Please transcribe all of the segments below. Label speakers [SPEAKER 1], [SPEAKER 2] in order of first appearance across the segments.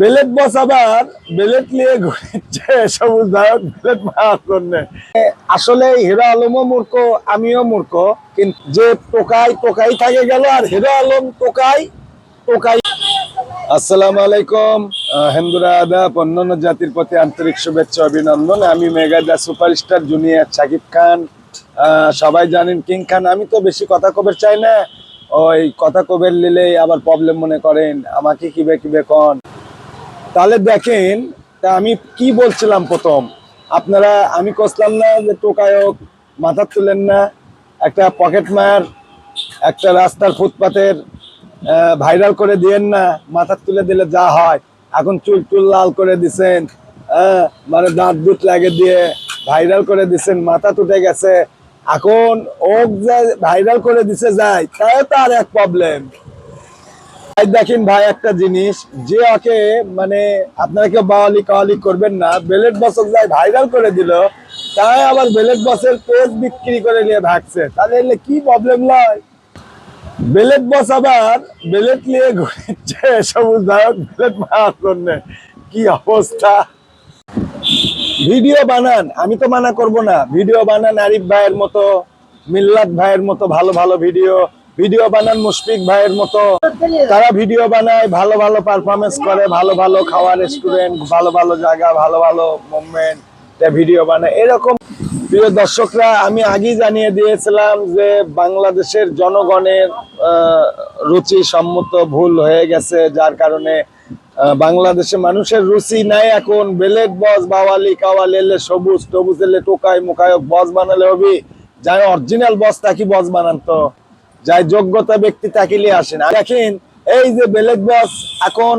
[SPEAKER 1] Belt বস আবার belt নিয়ে ঘুরছে সবুজ ধারক বেলেট জন্য। আসলে হিরো আলমও মূর্খ, আমিও মূর্খ, কিন্তু যে টোকাই টোকাই থাকে গেল, আর হিরো আলম টোকাই টোকাই। আসসালামু আলাইকুম হিন্দুরা আদাব অন্যান্য জাতির প্রতি আন্তরিক শুভেচ্ছা, অভিনন্দন। আমি মেগাদা সুপারস্টার জুনিয়র শাকিব খান। সবাই জানেন কিং খান, আমি তো বেশি কথা কবের চাই না। ওই কথা কবের নিলেই আবার প্রবলেম মনে করেন, আমাকে কিবে কিবে কন। তাহলে দেখেন তা আমি কি বলছিলাম প্রথম? আপনারা আমি কষলাম না যে টোকায়ক মাথা তুলেন না একটা পকেট মার একটা রাস্তার ফুটপাতের ভাইরাল করে দিয়েন না মাথা তুলে দিলে যা হয়। এখন চুল টুল লাল করে দিছেন হ্যাঁ, মানে দাঁত দুধ লাগে দিয়ে ভাইরাল করে দিছেন মাথা তুটে গেছে। এখন ওক যে ভাইরাল করে দিছে যায় তাই তার এক প্রবলেম দেখেন ভাই, একটা জিনিস। যে ওকে মানে আপনারা কেউ বাওয়ালি কাওয়ালি করবেন না। বেলেট বসক যাই ভাইরাল করে দিল, তাই আবার বেলেট বসের পেজ বিক্রি করে নিয়ে ভাগছে। তাহলে এলে কি প্রবলেম লয়? বেলেট বস আবার বেলেট নিয়ে ঘুরছে সবুজ ধারক বেলেট মারার কি অবস্থা? ভিডিও বানান, আমি তো মানা করব না। ভিডিও বানান আরিফ ভাইয়ের মতো, মিল্লাত ভাইয়ের মতো ভালো ভালো ভিডিও। ভিডিও বানান মুশফিক ভাইয়ের মতো। তারা ভিডিও বানায়, ভালো ভালো পারফরমেন্স করে, ভালো ভালো খাওয়া রেস্টুরেন্ট ভালো ভালো জায়গা, ভালো ভালো মুভমেন্ট ভিডিও বানায়। এরকম প্রিয় দর্শকরা, আমি আগেই জানিয়ে দিয়েছিলাম যে বাংলাদেশের জনগণের রুচি সম্মত ভুল হয়ে গেছে, যার কারণে বাংলাদেশে মানুষের রুচি নাই এখন। বেলেট বস, বাওয়ালি, কাওয়ালি, এলে সবুজ, টবুজ, এলে টোকায় মুখায়ক বস বানালে হবি। যাই অরিজিনাল বস তাকি বস বানান তো? যাই যোগ্যতা ব্যক্তি তাকিলে আসে না। দেখেন, এই যে বেলেট বস এখন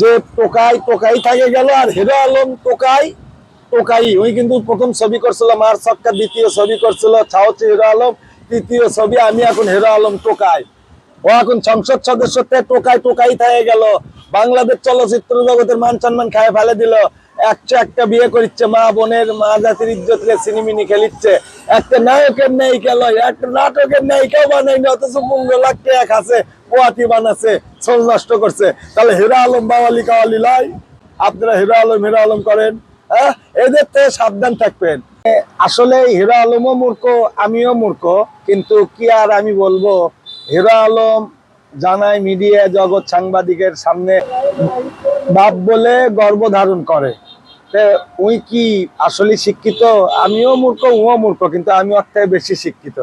[SPEAKER 1] যে টোকাই টোকাই থাকে গেল আর হেরো আলম টোকাই টোকাই। ওই কিন্তু প্রথম ছবি করছিল, মার সক্কা দ্বিতীয় ছবি করছিল ছাউচি হিরো আলম, তৃতীয় ছবি, আমি এখন হিরো আলম টোকাই। ও এখন সংসদ সদস্য টোকাই টোকাই থাকে গেল। বাংলাদেশ চলচ্চিত্র জগতের মান সম্মান খায় ফেলে দিল। একটা একটা বিয়ে করিচ্ছে, মা বোনের, মা জাতির ইজ্জত সিনেমিনি খেলিচ্ছে। একটা নায়কের নায়িকা লয়, একটা নাটকের নায়িকাও বানায়নি অথচ পনেরো লাখ টাকা খাচ্ছে পোয়াতি বানাচ্ছে সোল নষ্ট করছে। তাহলে হিরো আলম, বাওয়ালি, কাওয়ালি লয়। আপনারা হিরো আলম হিরো আলম করেন হ্যাঁ? এদের থেকে সাবধান থাকবেন। আসলে হিরো আলমও মূর্খ, আমিও মূর্খ, কিন্তু কি আর আমি বলব? হিরো আলম জানায় মিডিয়া জগৎ সাংবাদিকের সামনে বাপ বলে গর্ব ধারণ করে। উই কি আসলে শিক্ষিত? আমিও মূর্খ উও মূর্খ কিন্তু আমি অর্থে বেশি শিক্ষিত।